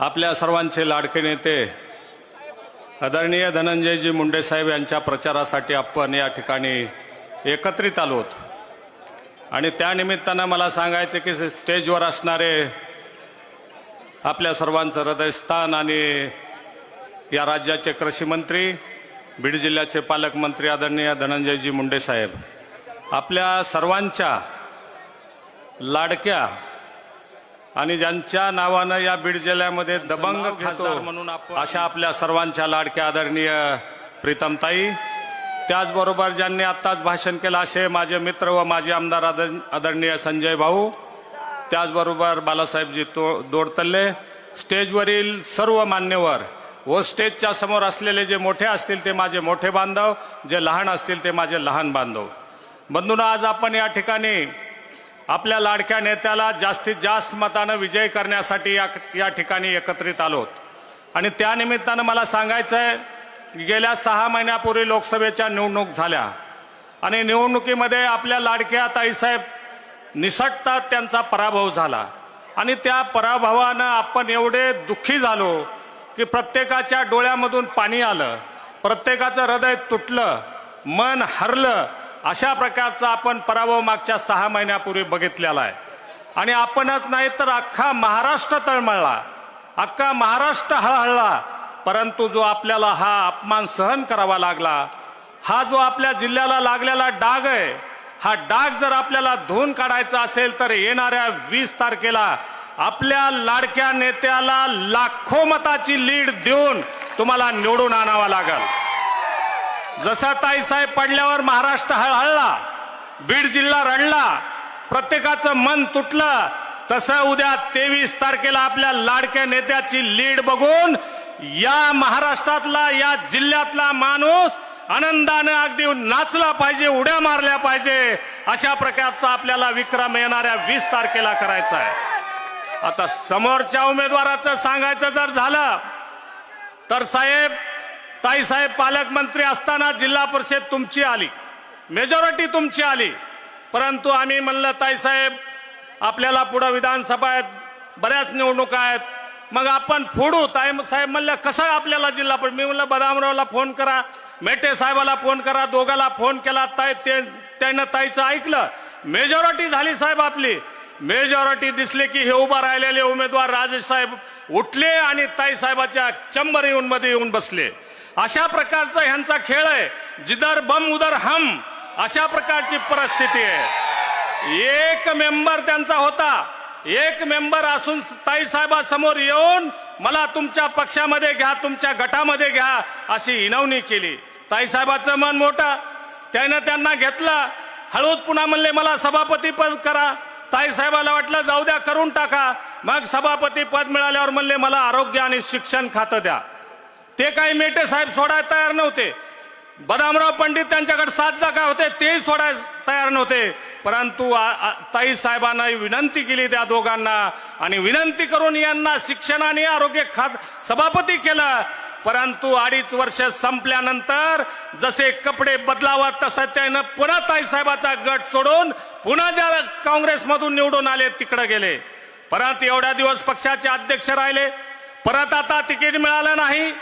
आपल्या सर्वांचे लाडके नेते आदरणीय धनंजयजी मुंडे साहेब यांच्या प्रचारासाठी आपण या ठिकाणी एकत्रित आलोत आणि त्यानिमित्तानं मला सांगायचं की स्टेजवर असणारे आपल्या सर्वांचं हृदयस्थान आणि या राज्याचे कृषी मंत्री बीड जिल्ह्याचे पालकमंत्री आदरणीय धनंजयजी मुंडे साहेब आपल्या सर्वांच्या लाडक्या आणि ज्यांच्या नावानं या बीड जिल्ह्यामध्ये दबंग खासदार म्हणून अशा आपल्या सर्वांच्या लाडक्या आदरणीय प्रीतमताई. त्याचबरोबर ज्यांनी आत्ताच भाषण केलं असे माझे मित्र व माजी आमदार आदर- आदरणीय संजय भाऊ. त्याचबरोबर बालासाहेबजी तो दोडतल्ले. स्टेजवरील सर्व मान्यवर व स्टेजच्या समोर असलेले जे मोठे असतील ते माझे मोठे बांधव जे लहान असतील ते माझे लहान बांधव. बंधून आज आपण या ठिकाणी आपल्या लाडक्या नेत्याला जास्तीत जास्त मतानं विजय करण्यासाठी या या ठिकाणी एकत्रित आलोत. आणि त्यानिमित्तानं मला सांगायचं आहे गेल्या सहा महिन्यापूर्वी लोकसभेच्या निवडणूक झाल्या. आणि निवडणुकीमध्ये आपल्या लाडक्या ताईसाहेब निसटतात त्यांचा पराभव झाला. आणि त्या पराभवानं आपण एवढे दुःखी झालो की प्रत्येकाच्या डोळ्यामधून पाणी आलं. प्रत्येकाचं हृदय तुटलं मन हरलं. अशा प्रकारचा आपण पराभव मागच्या सहा महिन्यापूर्वी बघितलेला आहे. आणि आपणच नाही तर अख्खा महाराष्ट्र तळमळला अख्खा महाराष्ट्र हळहळला. परंतु जो आपल्याला हा अपमान सहन करावा लागला हा जो आपल्या जिल्ह्याला लागलेला डाग आहे हा डाग जर आपल्याला धुवून काढायचा असेल तर येणाऱ्या वीस तारखेला आपल्या लाडक्या नेत्याला लाखो मताची लीड देऊन तुम्हाला निवडून आणावा लागेल. जसा ताईसाहेब पडल्यावर महाराष्ट्र हळहळला बीड जिल्हा रडला प्रत्येकाचं मन तुटलं तसं उद्या तेवीस तारखेला आपल्या लाडक्या नेत्याची लीड बघून या महाराष्ट्रातला या जिल्ह्यातला माणूस आनंदानं अगदी नाचला पाहिजे उड्या मारल्या पाहिजे अशा प्रकारचा आपल्याला विक्रम येणाऱ्या वीस तारखेला करायचा आहे. आता समोरच्या उमेदवाराचं सांगायचं जर झालं तर साहेब ताईसाहेब पालकमंत्री असताना जिल्हा परिषद तुमची आली. मेजॉरिटी तुमची आली. परंतु आम्ही म्हणलं ताईसाहेब आपल्याला पुढं विधानसभा आहेत बऱ्याच निवडणुका आहेत. मग आपण फोडू. ताई साहेब म्हणलं कसं आपल्याला जिल्हा परिषद? मी म्हणलं बदामरावला फोन करा मेटे साहेबाला फोन करा दोघाला फोन केला ताई ते त्यानं ताईचं ऐकलं. मेजॉरिटी झाली साहेब आपली. मेजॉरिटी दिसली की हे उभा राहिलेले उमेदवार राजेश साहेब उठले आणि ताई साहेबाच्या चंबर येऊन मध्ये येऊन बसले. अशा प्रकारचा ह्यांचा खेळ आहे जिदर बम उदर हम अशा प्रकारची परिस्थिती आहे. एक मेंबर त्यांचा होता एक मेंबर असून ताई साहेबासमोर येऊन मला तुमच्या पक्षामध्ये घ्या तुमच्या गटामध्ये घ्या अशी विनवणी केली. ताई साहेबाचं मन मोठं त्यानं त्यांना घेतलं. हळूद पुन्हा म्हणले मला सभापती पद करा. ताई साहेबाला वाटलं जाऊ द्या करून टाका. मग सभापती पद मिळाल्यावर म्हणले मला आरोग्य आणि शिक्षण खातं द्या. ते काही मेटे साहेब सोडायला तयार नव्हते. बदामराव पंडित त्यांच्याकडे सात जागा होते तेही सोडायला तयार नव्हते. परंतु ताई साहेबांना विनंती केली त्या दोघांना आणि विनंती करून यांना शिक्षण आणि आरोग्य खात सभापती केलं. परंतु अडीच वर्ष संपल्यानंतर जसे कपडे बदलावा तसं त्यानं पुन्हा ताई साहेबाचा गट सोडून पुन्हा ज्या काँग्रेसमधून निवडून आले तिकडे गेले. परत एवढ्या दिवस पक्षाचे अध्यक्ष राहिले. परत आता तिकीट मिळालं नाही.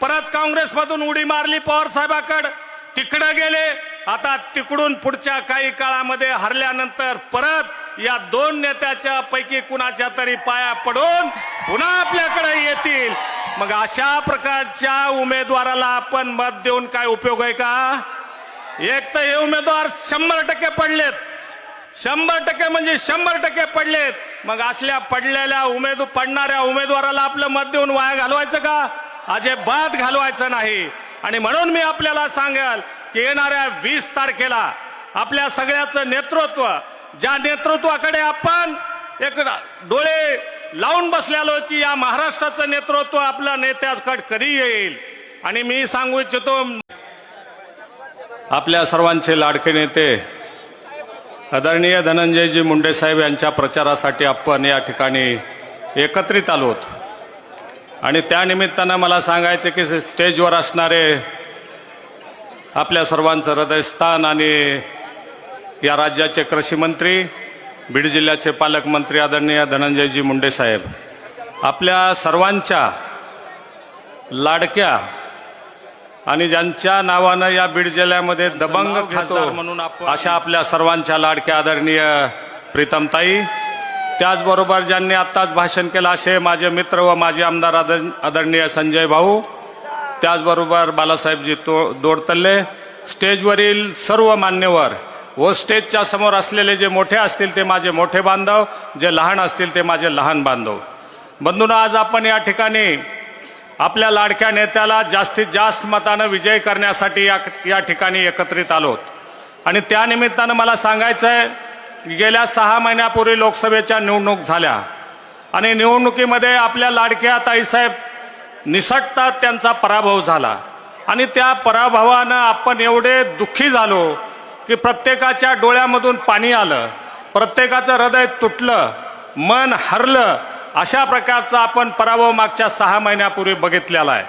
परत काँग्रेसमधून उडी मारली पवार साहेबाकडे. तिकडे गेले आता तिकडून पुढच्या काही काळामध्ये हरल्यानंतर परत या दोन नेत्याच्या पैकी कुणाच्या तरी पाया पडून पुन्हा आपल्याकडे येतील. मग अशा प्रकारच्या उमेदवाराला आपण मत देऊन काय उपयोग आहे का? एक तर हे उमेदवार शंभर टक्के पडलेत. शंभर टक्के म्हणजे शंभर टक्के पडलेत. मग असल्या पडलेल्या उमेद पडणाऱ्या उमेदवाराला आपलं मत देऊन वाया घालवायचं का? अजिबात घालवायचं नाही. आणि म्हणून मी आपल्याला सांगाल की येणाऱ्या वीस तारखेला आपल्या सगळ्याचं नेतृत्व ज्या नेतृत्वाकडे आपण एक डोळे लावून बसलेलो की या महाराष्ट्राचं नेतृत्व आपल्या नेत्याकड कधी येईल? आणि मी सांगू इच्छितो आपल्या सर्वांचे लाडके नेते आदरणीय धनंजयजी मुंडे साहेब यांच्या प्रचारासाठी आपण या ठिकाणी एकत्रित आलोत. आणि त्या निमित्तानं मला सांगायचं की स्टेजवर असणारे आपल्या सर्वांचं हृदयस्थान आणि या राज्याचे कृषी मंत्री बीड जिल्ह्याचे पालकमंत्री आदरणीय धनंजयजी मुंडे साहेब आपल्या सर्वांच्या लाडक्या आणि ज्यांच्या नावानं या बीड जिल्ह्यामध्ये दबंग खासदार म्हणून अशा आपल्या सर्वांच्या लाडक्या आदरणीय प्रीतमताई त्याचबरोबर ज्यांनी आत्ताच भाषण केलं असे माझे मित्र व माजी आमदार आदर- आदरणीय संजय भाऊ त्याचबरोबर बालासाहेबजी तो दोडतल्ले स्टेजवरील सर्व मान्यवर व स्टेजच्या समोर असलेले जे मोठे असतील ते माझे मोठे बांधव जे लहान असतील ते माझे लहान बांधव. बंधून आज आपण या ठिकाणी आपल्या लाडक्या नेत्याला जास्तीत जास्त मतानं विजय करण्यासाठी या या ठिकाणी एकत्रित आलोत. आणि त्यानिमित्तानं मला सांगायचं आहे गेल्या सहा महिन्यापूर्वी लोकसभेच्या निवडणूक झाल्या. आणि निवडणुकीमध्ये आपल्या लाडक्या ताईसाहेब निसटतात त्यांचा पराभव झाला. आणि त्या पराभवानं आपण एवढे दुःखी झालो की प्रत्येकाच्या डोळ्यामधून पाणी आलं. प्रत्येकाचं हृदय तुटलं मन हरलं. अशा प्रकारचा आपण पराभव मागच्या सहा महिन्यापूर्वी बघितलेला आहे.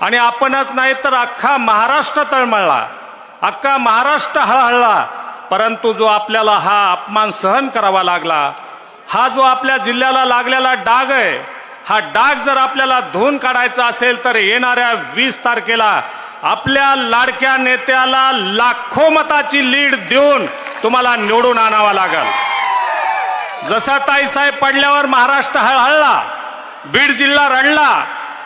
आणि आपणच नाही तर अख्खा महाराष्ट्र तळमळला. अख्खा महाराष्ट्र हळहळला. परंतु जो आपल्याला हा अपमान सहन करावा लागला हा जो आपल्या जिल्ह्याला लागलेला डाग आहे हा डाग जर आपल्याला धुवून काढायचा असेल तर येणाऱ्या वीस तारखेला आपल्या लाडक्या नेत्याला लाखो मताची लीड देऊन तुम्हाला निवडून आणावा लागल. जसा ताईसाहेब पडल्यावर महाराष्ट्र हळहळला बीड जिल्हा रडला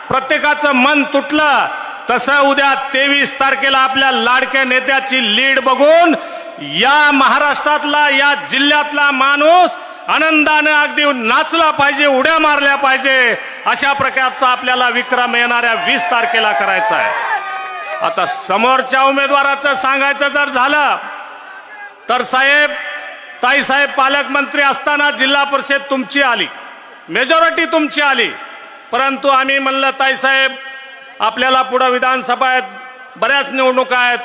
प्रत्येकाचं मन तुटलं तसं उद्या तेवीस तारखेला आपल्या लाडक्या नेत्याची लीड बघून या महाराष्ट्रातला या जिल्ह्यातला माणूस आनंदाने अगदी नाचला पाहिजे उड्या मारल्या पाहिजे अशा प्रकारचा आपल्याला विक्रम येणाऱ्या वीस तारखेला करायचा आहे. आता समोरच्या उमेदवाराचं सांगायचं जर झालं तर साहेब ताईसाहेब पालकमंत्री असताना जिल्हा परिषद तुमची आली मेजॉरिटी तुमची आली परंतु आम्ही म्हणलं ताईसाहेब आपल्याला पुढं विधानसभा आहेत बऱ्याच निवडणुका आहेत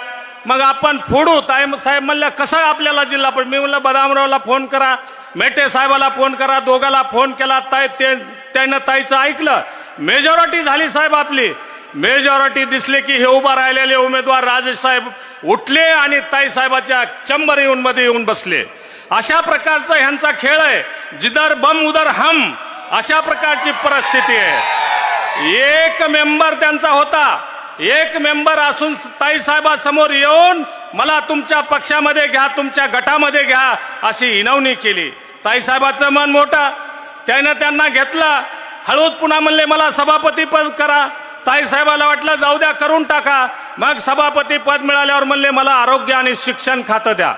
मग आपण फोडू. ताईम साहेब म्हणलं कसं आपल्याला जिल्हा पण मी म्हणलं बदामरावला फोन करा मेटे साहेबाला फोन करा दोघाला फोन केला. ताई ते त्यानं ताईचं ऐकलं. मेजॉरिटी झाली साहेब आपली. मेजॉरिटी दिसली की हे उभा राहिलेले उमेदवार राजेश साहेब उठले आणि ताई साहेबाच्या चंबर येऊन मध्ये येऊन बसले. अशा प्रकारचा ह्यांचा खेळ आहे. जिदर बम उदर हम अशा प्रकारची परिस्थिती आहे. एक मेंबर त्यांचा होता. एक मेंबर असून ताईसाहेबासमोर येऊन मला तुमच्या पक्षामध्ये घ्या तुमच्या गटामध्ये घ्या अशी विनवणी केली. ताईसाहेबाचं मन मोठं. त्यानं त्यांना घेतलं. हळूद पुन्हा म्हणले मला सभापती पद करा. ताई साहेबाला वाटलं जाऊ द्या करून टाका. मग सभापती पद मिळाल्यावर म्हणले मला आरोग्य आणि शिक्षण खातं द्या.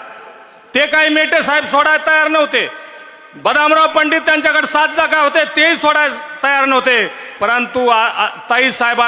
ते काही मेटे साहेब सोडायला तयार नव्हते. बदामराव पंडित त्यांच्याकडे सात जागा होते तेही सोडायला तयार नव्हते. परंतु ताई साहेब